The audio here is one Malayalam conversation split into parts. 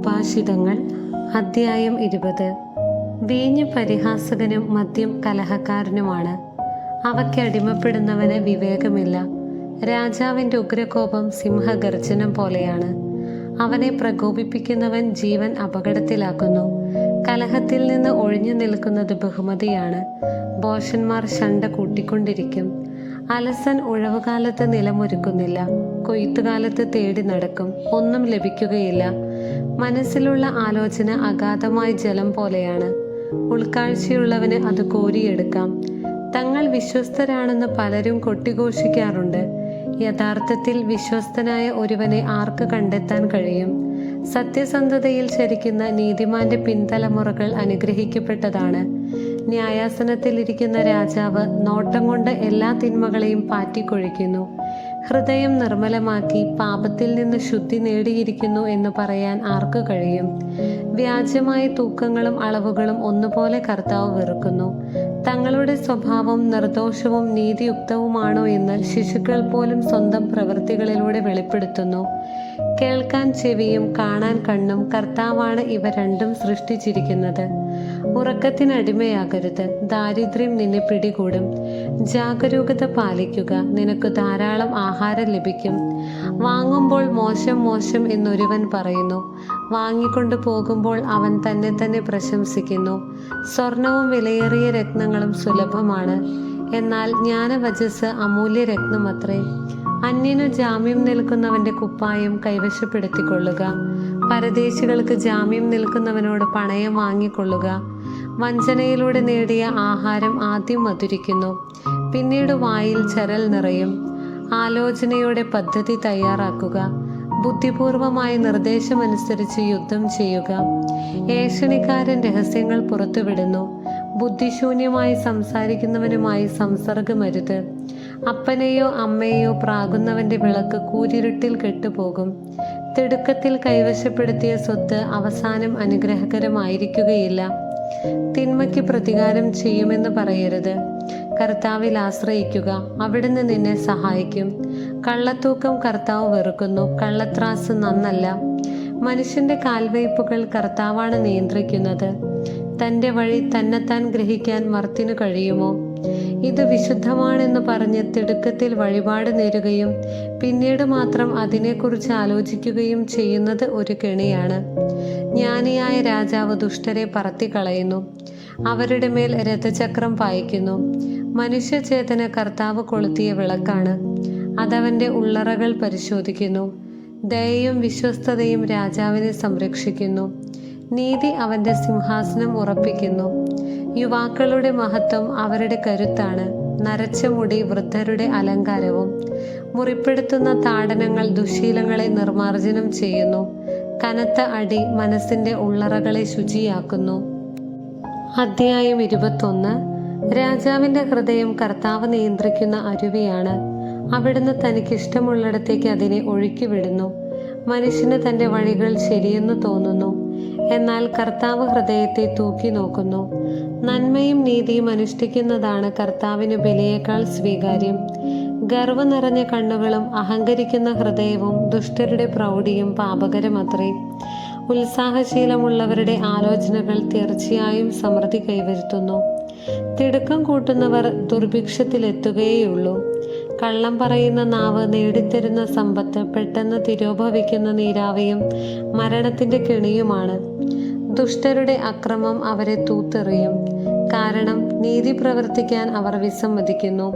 സുഭാഷിതങ്ങൾ അദ്ധ്യായം ഇരുപത്. വീഞ്ഞ് പരിഹാസകനും മദ്യം കലഹക്കാരനുമാണ്. അവയ്ക്ക് അടിമപ്പെടുന്നവന് വിവേകമില്ല. രാജാവിന്റെ ഉഗ്രകോപം സിംഹഗർജനം പോലെയാണ്. അവനെ പ്രകോപിപ്പിക്കുന്നവൻ ജീവൻ അപകടത്തിലാക്കുന്നു. കലഹത്തിൽ നിന്ന് ഒഴിഞ്ഞു നിൽക്കുന്നത് ബഹുമതിയാണ്. ബോഷന്മാർ ശണ്ട കൂട്ടിക്കൊണ്ടിരിക്കും. അലസൻ ഉഴവുകാലത്ത് നിലമൊരുക്കുന്നില്ല. കൊയ്ത്തുകാലത്ത് തേടി നടക്കും. ഒന്നും ലഭിക്കുകയില്ല. മനസ്സിലുള്ള ആലോചന അഗാധമായ ജലം പോലെയാണ്. ഉൾക്കാഴ്ചയുള്ളവന് അത് കോരിയെടുക്കാം. തങ്ങൾ വിശ്വസ്തരാണെന്ന് പലരും കൊട്ടിഘോഷിക്കാറുണ്ട്. യഥാർത്ഥത്തിൽ വിശ്വസ്തനായ ഒരുവനെ ആർക്ക് കണ്ടെത്താൻ കഴിയും? സത്യസന്ധതയിൽ ചരിക്കുന്ന നീതിമാന്റെ പിൻതലമുറകൾ അനുഗ്രഹിക്കപ്പെട്ടതാണ്. ന്യായാസനത്തിലിരിക്കുന്ന രാജാവ് നോട്ടം കൊണ്ട് എല്ലാ തിന്മകളെയും പാറ്റിക്കൊഴിക്കുന്നു. ഹൃദയം നിർമ്മലമാക്കി പാപത്തിൽ നിന്ന് ശുദ്ധി നേടിയിരിക്കുന്നു എന്ന് പറയാൻ ആർക്ക് കഴിയും? വ്യാജമായ തൂക്കങ്ങളും അളവുകളും ഒന്നുപോലെ കർത്താവ് വെറുക്കുന്നു. തങ്ങളുടെ സ്വഭാവം നിർദോഷവും നീതിയുക്തവുമാണോ എന്ന് ശിശുക്കൾ പോലും സ്വന്തം പ്രവൃത്തികളിലൂടെ വെളിപ്പെടുത്തുന്നു. കേൾക്കാൻ ചെവിയും കാണാൻ കണ്ണും കർത്താവാണ് ഇവ രണ്ടും സൃഷ്ടിച്ചിരിക്കുന്നത്. ഉറക്കത്തിനടിമയാകരുത്. ദാരിദ്ര്യം നിന്നെ പിടികൂടും. ജാഗരൂകത പാലിക്കുക. നിനക്ക് ധാരാളം ആഹാരം ലഭിക്കും. വാങ്ങുമ്പോൾ മോശം മോശം എന്നൊരുവൻ പറയുന്നു. വാങ്ങിക്കൊണ്ടു പോകുമ്പോൾ അവൻ തന്നെ തന്നെ പ്രശംസിക്കുന്നു. സ്വർണവും വിലയേറിയ രത്നങ്ങളും സുലഭമാണ്. എന്നാൽ ജ്ഞാനവചസ് അമൂല്യ രത്നമത്രേ. അന്യനു ജാമ്യം നിൽക്കുന്നവന്റെ കുപ്പായം കൈവശപ്പെടുത്തിക്കൊള്ളുക. പരദേശികൾക്ക് ജാമ്യം നിൽക്കുന്നവനോട് പണയം വാങ്ങിക്കൊള്ളുക. വഞ്ചനയിലൂടെ നേടിയ ആഹാരം ആദ്യം മധുരിക്കുന്നു. പിന്നീട് വായിൽ ചരൽ നിറയും. ആലോചനയുടെ പദ്ധതി തയ്യാറാക്കുക. ബുദ്ധിപൂർവമായ നിർദ്ദേശമനുസരിച്ച് യുദ്ധം ചെയ്യുക. ഏഷണിക്കാരൻ രഹസ്യങ്ങൾ പുറത്തുവിടുന്നു. ബുദ്ധിശൂന്യമായി സംസാരിക്കുന്നവനുമായി സംസർഗമരുത്. അപ്പനെയോ അമ്മയെയോ പ്രാകുന്നവന്റെ വിളക്ക് കൂരിരുട്ടിൽ കെട്ടുപോകും. തിടുക്കത്തിൽ കൈവശപ്പെടുത്തിയ സ്വത്ത് അവസാനം അനുഗ്രഹകരമായിരിക്കുകയില്ല. തിന്മയ്ക്ക് പ്രതികാരം ചെയ്യുമെന്ന് പറയരുത്. കർത്താവിൽ ആശ്രയിക്കുക. അവിടുന്ന് നിന്നെ സഹായിക്കും. കള്ളത്തൂക്കം കർത്താവ് വെറുക്കുന്നു. കള്ളത്രാസ് നന്നല്ല. മനുഷ്യന്റെ കാൽവയ്പുകൾ കർത്താവാണ് നിയന്ത്രിക്കുന്നത്. തന്റെ വഴി തന്നെത്താൻ ഗ്രഹിക്കാൻ മർത്തിനു കഴിയുമോ? ഇത് വിശുദ്ധമാണെന്ന് പറഞ്ഞ് തിടുക്കത്തിൽ വഴിപാട് നേരുകയും പിന്നീട് മാത്രം അതിനെക്കുറിച്ച് ആലോചിക്കുകയും ചെയ്യുന്നത് ഒരു കെണിയാണ്. ജ്ഞാനിയായ രാജാവ് ദുഷ്ടരെ പറത്തിക്കളയുന്നു. അവരുടെ മേൽ രഥചക്രം പായിക്കുന്നു. മനുഷ്യചേതന കർത്താവ് കൊളുത്തിയ വിളക്കാണ്. അതവന്റെ ഉള്ളറകൾ പരിശോധിക്കുന്നു. ദയയും വിശ്വസ്തതയും രാജാവിനെ സംരക്ഷിക്കുന്നു. നീതി അവന്റെ സിംഹാസനം ഉറപ്പിക്കുന്നു. യുവാക്കളുടെ മഹത്വം അവരുടെ കരുത്താണ്. നരച്ച മുടി വൃദ്ധരുടെ അലങ്കാരവും മുറിപ്പെടുത്തുന്ന താടനങ്ങൾ ദുശീലങ്ങളെ നിർമാർജനം ചെയ്യുന്നു. കനത്ത അടി മനസ്സിന്റെ ഉള്ളറകളെ ശുചിയാക്കുന്നു. അധ്യായം ഇരുപത്തൊന്ന്. രാജാവിന്റെ ഹൃദയം കർത്താവ് നിയന്ത്രിക്കുന്ന അരുവിയാണ്. അവിടുന്ന് തനിക്കിഷ്ടമുള്ളിടത്തേക്ക് അതിനെ ഒഴുക്കിവിടുന്നു. മനുഷ്യന് തന്റെ വഴികൾ ശരിയെന്ന് തോന്നുന്നു. എന്നാൽ കർത്താവ് ഹൃദയത്തെ തൂക്കി നോക്കുന്നു. നന്മയും നീതിയും അനുഷ്ഠിക്കുന്നതാണ് കർത്താവിന് ബലിയേക്കാൾ സ്വീകാര്യം. ഗർവ നിറഞ്ഞ കണ്ണുകളും അഹങ്കരിക്കുന്ന ഹൃദയവും ദുഷ്ടരുടെ പ്രൗഢിയും പാപകരമത്രേ. ഉത്സാഹശീലമുള്ളവരുടെ ആലോചനകൾ തീർച്ചയായും സമൃദ്ധി കൈവരുത്തുന്നു. തിടുക്കം കൂട്ടുന്നവർ ദുർഭിക്ഷത്തിലെത്തുകയുള്ളൂ കള്ളം പറയുന്ന നാവ് നേടിത്തരുന്ന സമ്പത്ത് പെട്ടെന്ന് തിരോഭവിക്കുന്ന നീരാവിയും മരണത്തിന്റെ കെണിയുമാണ്. ദുഷ്ടരുടെ അക്രമം അവരെ തൂത്തെറിയും. കാരണം നീതി പ്രവർത്തിക്കാൻ അവർ വിസമ്മതിക്കുന്നു.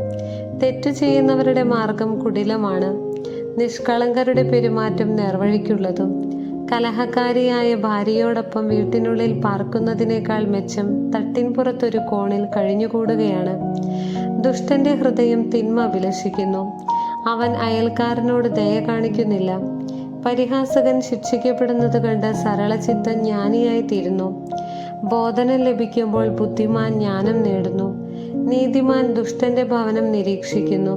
തെറ്റു ചെയ്യുന്നവരുടെ മാർഗം കുടിലമാണ്. നിഷ്കളങ്കരുടെ പെരുമാറ്റം നേർവഴിക്കുള്ളതും. കലഹക്കാരിയായ ഭാര്യയോടൊപ്പം വീട്ടിനുള്ളിൽ പാർക്കുന്നതിനേക്കാൾ മെച്ചം തട്ടിൻപുറത്തൊരു കോണിൽ കഴിഞ്ഞുകൂടുകയാണ്. ദുഷ്ടന്റെ ഹൃദയം തിന്മ അഭിലഷിക്കുന്നു. അവൻ അയൽക്കാരനോട് ദയ കാണിക്കുന്നില്ല. പരിഹാസകൻ ശിക്ഷിക്കപ്പെടുന്നത് കണ്ട് സരളചിത്തൻ ജ്ഞാനിയായി തീരുന്നു ബോധനം ലഭിക്കുമ്പോൾ ബുദ്ധിമാൻ ജ്ഞാനം നേടുന്നു. നീതിമാൻ ദുഷ്ടന്റെ ഭവനം നിരീക്ഷിക്കുന്നു.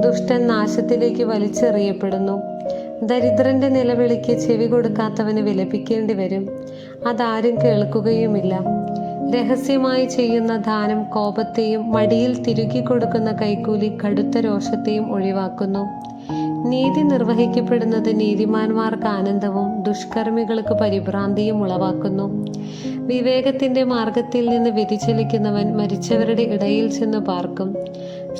ദുഷ്ടൻ നാശത്തിലേക്ക് വലിച്ചെറിയപ്പെടുന്നു. ദരിദ്രന്റെ നിലവിളിക്ക് ചെവി കൊടുക്കാത്തവന് വിലപിക്കേണ്ടി വരും അതാരും കേൾക്കുകയുമില്ല. രഹസ്യമായി ചെയ്യുന്ന ദാനം കോപത്തെയും മടിയിൽ തിരുകി കൊടുക്കുന്ന കൈക്കൂലി കടുത്ത രോഷത്തെയും ഒഴിവാക്കുന്നു. നീതി നിർവഹിക്കപ്പെടുന്നത് നീതിമാന്മാർക്ക് ആനന്ദവും ദുഷ്കർമ്മികൾക്ക് പരിഭ്രാന്തിയും ഉളവാക്കുന്നു. വിവേകത്തിന്റെ മാർഗത്തിൽ നിന്ന് വ്യതിചലിക്കുന്നവൻ മരിച്ചവരുടെ ഇടയിൽ ചെന്ന് പാർക്കും.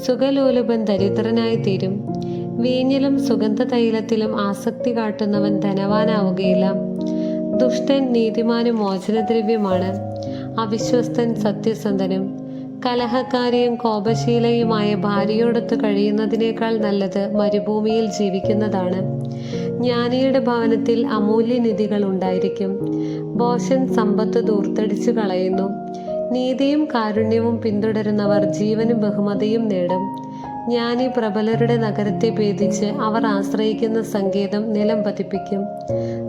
സുഖലോലുപൻ ദരിദ്രനായി തീരും. വീഞ്ഞിലും സുഗന്ധ തൈലത്തിലും ആസക്തി കാട്ടുന്നവൻ ധനവാനാവുകയില്ല. ദുഷ്ടൻ നീതിമാനും മോചനദ്രവ്യമാണ്. അവിശ്വസ്തൻ സത്യസന്ധനും കലഹക്കാരിയും കോപശീലയുമായ ഭാര്യയോടൊത്ത് കഴിയുന്നതിനേക്കാൾ നല്ലത് മരുഭൂമിയിൽ ജീവിക്കുന്നതാണ്. ജ്ഞാനിയുടെ ഭവനത്തിൽ അമൂല്യനിധികൾ ഉണ്ടായിരിക്കും. ബോഷൻ സമ്പത്ത് ദൂർത്തടിച്ചു കളയുന്നു. നീതിയും കാരുണ്യവും പിന്തുടരുന്നവർ ജീവനും ബഹുമതിയും നേടും. ജ്ഞാനി പ്രബലരുടെ നഗരത്തെ ഭേദിച്ച് അവർ ആശ്രയിക്കുന്ന സങ്കേതം നിലം പതിപ്പിക്കും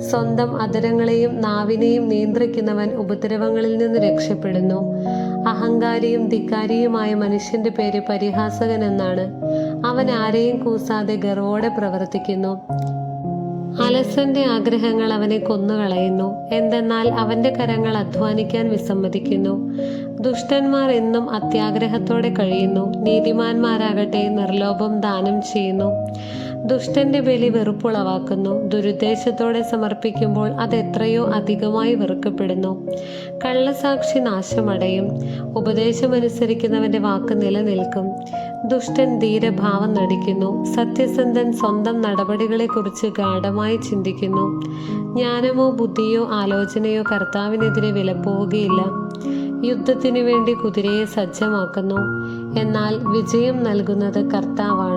സ്വന്തം അധരങ്ങളെയും നാവിനെയും നിയന്ത്രിക്കുന്നവൻ ഉപദ്രവങ്ങളിൽ നിന്ന് രക്ഷപ്പെടുന്നു. അഹങ്കാരിയും ധിക്കാരിയുമായ മനുഷ്യന്റെ പേര് പരിഹാസകൻ എന്നാണ്. അവൻ ആരെയും കൂസാതെ ഗർവോടെ പ്രവർത്തിക്കുന്നു. അലസന്റെ ആഗ്രഹങ്ങൾ അവനെ കൊന്നുകളയുന്നു. എന്തെന്നാൽ അവന്റെ കരങ്ങൾ അധ്വാനിക്കാൻ വിസമ്മതിക്കുന്നു. ദുഷ്ടന്മാർ എന്നും അത്യാഗ്രഹത്തോടെ കഴിയുന്നു. നീതിമാന്മാരാകട്ടെ നിർലോഭം ദാനം ചെയ്യുന്നു. ദുഷ്ടന്റെ ബലി വെറുപ്പുളവാക്കുന്നു. ദുരുദ്ദേശത്തോടെ സമർപ്പിക്കുമ്പോൾ അത് എത്രയോ അധികമായി വെറുക്കപ്പെടുന്നു. കള്ളസാക്ഷി നാശമടയും. ഉപദേശമനുസരിക്കുന്നവന്റെ വാക്ക് നിലനിൽക്കും. ദുഷ്ടൻ ധീരഭാവം നടിക്കുന്നു. സത്യസന്ധൻ സ്വന്തം നടപടികളെക്കുറിച്ച് ഗാഠമായി ചിന്തിക്കുന്നു. ജ്ഞാനമോ ബുദ്ധിയോ ആലോചനയോ കർത്താവിനെതിരെ വിലപ്പോവുകയില്ല. യുദ്ധത്തിനു വേണ്ടി കുതിരയെ സജ്ജമാക്കുന്നു. എന്നാൽ വിജയം നൽകുന്നത് കർത്താവാണ്.